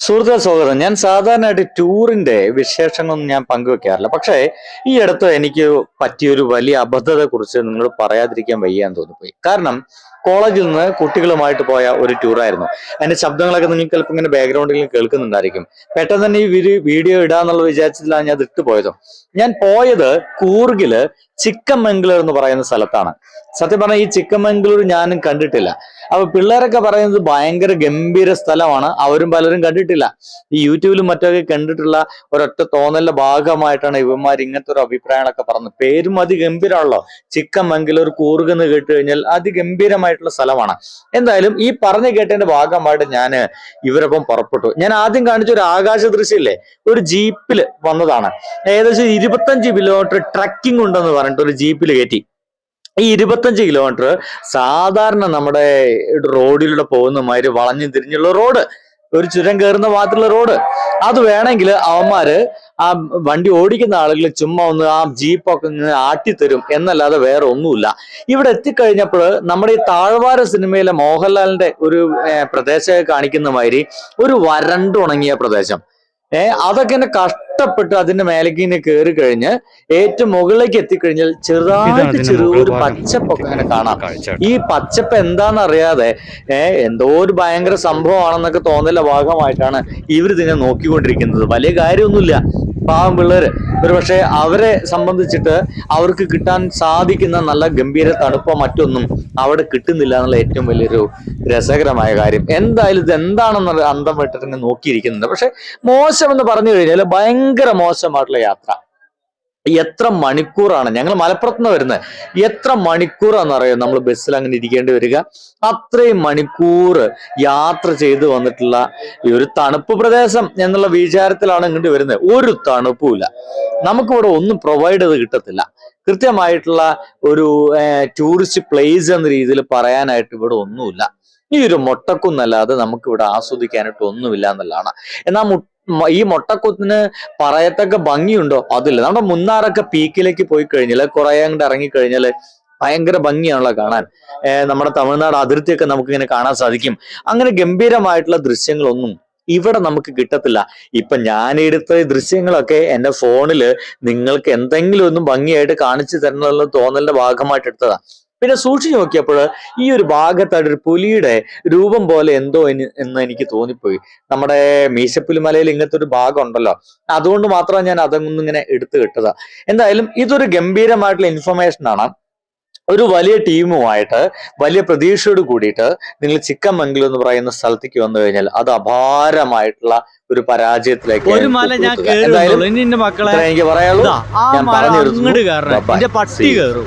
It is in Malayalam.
സുഹൃത്തുക്കൾ സ്വാഗതം ഞാൻ സാധാരണയായിട്ട് ടൂറിന്റെ വിശേഷങ്ങളൊന്നും ഞാൻ പങ്കുവെക്കാറില്ല. പക്ഷേ ഈ അടുത്ത് എനിക്ക് പറ്റിയൊരു വലിയ അബദ്ധത്തെ കുറിച്ച് നിങ്ങൾ പറയാതിരിക്കാൻ വയ്യാന്ന് തോന്നിപ്പോയി. കാരണം കോളേജിൽ നിന്ന് കുട്ടികളുമായിട്ട് പോയ ഒരു ടൂറായിരുന്നു. അതിന്റെ ശബ്ദങ്ങളൊക്കെ നിങ്ങൾക്ക് ചിലപ്പോൾ ഇങ്ങനെ ബാക്ക്ഗ്രൗണ്ടിൽ കേൾക്കുന്നുണ്ടായിരിക്കും. പെട്ടെന്ന് തന്നെ ഈ വീഡിയോ ഇടാന്നുള്ള വിചാരിച്ചിട്ടില്ല ഞാൻ അത് ഇട്ട് പോയത്. ഞാൻ പോയത് കൂർഗിൽ ചിക്കമംഗളൂർ എന്ന് പറയുന്ന സ്ഥലത്താണ്. സത്യം പറഞ്ഞാൽ ഈ ചിക്കമംഗളൂർ ഞാനും കണ്ടിട്ടില്ല. അപ്പൊ പിള്ളേരൊക്കെ പറയുന്നത് ഭയങ്കര ഗംഭീര സ്ഥലമാണ്. അവരും പലരും കണ്ടിട്ടില്ല. ഈ യൂട്യൂബിലും മറ്റൊക്കെ കണ്ടിട്ടുള്ള ഒരൊറ്റ തോന്നലിന്റെ ഭാഗമായിട്ടാണ് ഇവന്മാർ ഇങ്ങനത്തെ ഒരു അഭിപ്രായങ്ങളൊക്കെ പറഞ്ഞത്. പേരും അതിഗംഭീരമാണല്ലോ. ചിക്കമംഗലൂർ കൂർഗ് എന്ന് കേട്ട് കഴിഞ്ഞാൽ അതിഗംഭീരമായിട്ടുള്ള സ്ഥലമാണ്. എന്തായാലും ഈ പറഞ്ഞു കേട്ടതിന്റെ ഭാഗമായിട്ട് ഞാൻ ഇവരൊപ്പം പുറപ്പെട്ടു. ഞാൻ ആദ്യം കാണിച്ച ഒരു ആകാശ ദൃശ്യമില്ലേ ഒരു ജീപ്പിൽ വന്നതാണ്. ഏകദേശം ഇരുപത്തഞ്ച് കിലോമീറ്റർ ട്രക്കിംഗ് ഉണ്ടെന്ന് പറഞ്ഞിട്ട് ഒരു ജീപ്പിൽ കയറ്റി. ഈ ഇരുപത്തഞ്ച് കിലോമീറ്റർ സാധാരണ നമ്മുടെ റോഡിലൂടെ പോകുന്ന മാതിരി വളഞ്ഞു തിരിഞ്ഞുള്ള റോഡ്. ഒരു ചുരം കയറുന്ന മാത്രമുള്ള റോഡ്. അത് വേണമെങ്കിൽ അവന്മാര് ആ വണ്ടി ഓടിക്കുന്ന ആളുകൾ ചുമ്മാ ഒന്ന് ആ ജീപ്പൊക്കെ ഇങ്ങനെ ആട്ടിത്തരും എന്നല്ലാതെ വേറെ ഒന്നുമില്ല. ഇവിടെ എത്തിക്കഴിഞ്ഞപ്പോൾ നമ്മുടെ ഈ താഴ്വാര സിനിമയിലെ മോഹൻലാലിന്റെ ഒരു പ്രദേശമൊക്കെ കാണിക്കുന്ന മാതിരി ഒരു വരണ്ടുണങ്ങിയ പ്രദേശം. ഏഹ് അതൊക്കെ എന്നെ കഷ്ടപ്പെട്ട് അതിന്റെ മേലേക്ക് ഇങ്ങനെ കയറി കഴിഞ്ഞ് ഏറ്റവും മുകളിലേക്ക് എത്തിക്കഴിഞ്ഞാൽ ചെറുതായിട്ട് ചെറിയൊരു പച്ചപ്പൊക്കെ ഇങ്ങനെ കാണാം. ഈ പച്ചപ്പ് എന്താണെന്ന് അറിയാതെ എന്തോ ഒരു ഭയങ്കര സംഭവമാണെന്നൊക്കെ തോന്നല ഭാഗമായിട്ടാണ് ഇവർ ഇതിനെ നോക്കിക്കൊണ്ടിരിക്കുന്നത്. വലിയ കാര്യമൊന്നുമില്ല. പാവം പിള്ളേര്. ഒരു പക്ഷേ അവരെ സംബന്ധിച്ചിട്ട് അവർക്ക് കിട്ടാൻ സാധിക്കുന്ന നല്ല ഗംഭീര തണുപ്പോ മറ്റൊന്നും അവിടെ കിട്ടുന്നില്ല എന്നുള്ള ഏറ്റവും വലിയൊരു രസകരമായ കാര്യം. എന്തായാലും ഇത് എന്താണെന്നുള്ള അന്തം വിട്ടിട്ട് നോക്കിയിരിക്കുന്നുണ്ട്. പക്ഷെ മോശം എന്ന് പറഞ്ഞു കഴിഞ്ഞാൽ ഭയങ്കര മോശമായിട്ടുള്ള യാത്ര. എത്ര മണിക്കൂറാണ്? ഞങ്ങൾ മലപ്പുറത്ത് നിന്ന് വരുന്നത് എത്ര മണിക്കൂറാന്ന് അറിയാം? നമ്മൾ ബസ്സിൽ അങ്ങനെ ഇരിക്കേണ്ടി വരിക. അത്രയും മണിക്കൂർ യാത്ര ചെയ്ത് വന്നിട്ടുള്ള ഈ ഒരു തണുപ്പ് പ്രദേശം എന്നുള്ള വിചാരത്തിലാണ് ഇങ്ങോട്ട് വരുന്നത് ഒരു തണുപ്പുമില്ല. നമുക്കിവിടെ ഒന്നും പ്രൊവൈഡ് ചെയ്ത് കിട്ടത്തില്ല. കൃത്യമായിട്ടുള്ള ഒരു ടൂറിസ്റ്റ് പ്ലേസ് എന്ന രീതിയിൽ പറയാനായിട്ട് ഇവിടെ ഒന്നുമില്ല. ഈ ഒരു മൊട്ടക്കുന്നല്ലാതെ നമുക്കിവിടെ ആസ്വദിക്കാനായിട്ട് ഒന്നുമില്ല എന്നുള്ളതാണ്. എന്നാൽ ഈ മുട്ടക്കുത്തിന് പറയത്തക്ക ഭംഗിയുണ്ടോ? അതില്ല. നമ്മുടെ മുന്നാറൊക്കെ പീക്കിലേക്ക് പോയി കഴിഞ്ഞാൽ കുറെ അങ്ങോട്ട് ഇറങ്ങിക്കഴിഞ്ഞാൽ ഭയങ്കര ഭംഗിയാണല്ലോ കാണാൻ. നമ്മുടെ തമിഴ്നാട് അതിർത്തിയൊക്കെ നമുക്ക് ഇങ്ങനെ കാണാൻ സാധിക്കും. അങ്ങനെ ഗംഭീരമായിട്ടുള്ള ദൃശ്യങ്ങളൊന്നും ഇവിടെ നമുക്ക് കിട്ടത്തില്ല. ഇപ്പൊ ഞാൻ എടുത്ത ദൃശ്യങ്ങളൊക്കെ എന്റെ ഫോണിൽ നിങ്ങൾക്ക് എന്തെങ്കിലും ഒന്നും ഭംഗിയായിട്ട് കാണിച്ചു തരണമെന്നുള്ള തോന്നലിന്റെ ഭാഗമായിട്ട് എടുത്തതാ പിന്നെ സൂക്ഷിച്ചു നോക്കിയപ്പോൾ ഈ ഒരു ഭാഗത്തായിട്ട് ഒരു പുലിയുടെ രൂപം പോലെ എന്തോ എന്ന് എനിക്ക് തോന്നിപ്പോയി. നമ്മുടെ മീശപ്പുലിമലയിൽ ഇങ്ങനത്തെ ഒരു ഭാഗം ഉണ്ടല്ലോ. അതുകൊണ്ട് മാത്രമാണ് ഞാൻ അതൊന്നും ഇങ്ങനെ എടുത്തു കിട്ടത്. എന്തായാലും ഇതൊരു ഗംഭീരമായിട്ടുള്ള ഇൻഫർമേഷൻ ആണ്. ഒരു വലിയ ടീമുമായിട്ട് വലിയ പ്രതീക്ഷയോട് കൂടിയിട്ട് നിങ്ങൾ ചിക്കമംഗലൂർ എന്ന് പറയുന്ന സ്ഥലത്തേക്ക് വന്നു കഴിഞ്ഞാൽ അത് അപാരമായിട്ടുള്ള ഒരു പരാജയത്തിലേക്ക് ഒരു മല ഞാൻ എനിക്ക് പറയാനുള്ളൂ. ഞാൻ പറഞ്ഞു പട്ടി കയറും.